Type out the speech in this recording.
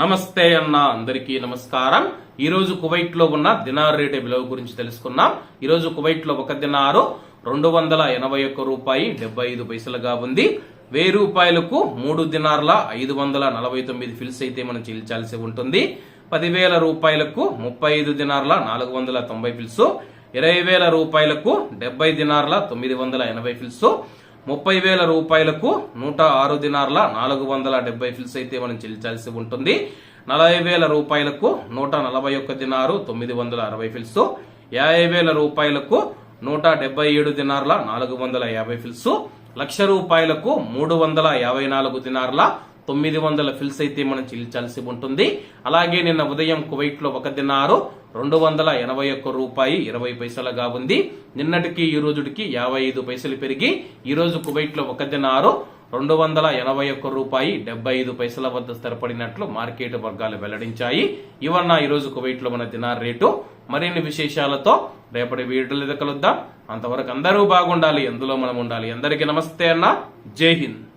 నమస్తే అన్న అందరికీ నమస్కారం. ఈరోజు కువైట్లో కువైట్లో ఉన్న దినార్ రేటు విలువ గురించి తెలుసుకున్నాం ఈరోజు కువైట్లో కువైట్లో ఒక దినారు రెండు వందల ఎనభై ఒక్క రూపాయి డెబ్బై ఐదు పైసలుగా ఉంది. వెయ్యి రూపాయలకు మూడు దినార్ల ఐదు వందల నలభై తొమ్మిది ఫిల్స్ అయితే మనం చెల్లించాల్సి ఉంటుంది. పదివేల రూపాయలకు ముప్పై ఐదు దినార్ల నాలుగు వందల తొంభై ఫిల్స్. ఇరవై వేల రూపాయలకు డెబ్బై దినార్ల తొమ్మిది వందల ఎనభై ఫిల్స్. ముప్పై వేల రూపాయలకు నూట ఆరు దినార్ల నాలుగు వందల డెబ్బై ఫిల్స్ అయితే మనం చెల్లించాల్సి ఉంటుంది. నలభై వేల రూపాయలకు నూట నలభై ఒక్క దినారు తొమ్మిది వందల అరవై ఫిల్స్. యాభై వేల రూపాయలకు నూట డెబ్బై ఏడు దినార్ల నాలుగు వందల యాభై ఫిల్స్. లక్ష రూపాయలకు మూడు వందల యాభై నాలుగు దినార్ల తొమ్మిది వందల ఫిల్స్ అయితే మనం చెల్లించాల్సి ఉంటుంది. అలాగే నిన్న ఉదయం కువైట్లో ఒక దినారు రెండు వందల ఎనభై ఒక్క రూపాయి ఇరవై పైసలుగా ఉంది. నిన్నటికి ఈ రోజుకి యాభై ఐదు పైసలు పెరిగి ఈ రోజు కువైట్లో ఒక దినారు రెండు వందల ఎనభై ఒక్క రూపాయి డెబ్బై ఐదు పైసల వద్ద స్థిరపడినట్లు మార్కెట్ వర్గాలు వెల్లడించాయి. ఇవన్న ఈ రోజు కువైట్లో మన దినార్ రేటు. మరిన్ని విశేషాలతో రేపటి వీడియోలు కలుద్దాం అంతవరకు అందరూ బాగుండాలి. ఎందులో మనం ఉండాలి. అందరికీ నమస్తే అన్న. జై హింద్.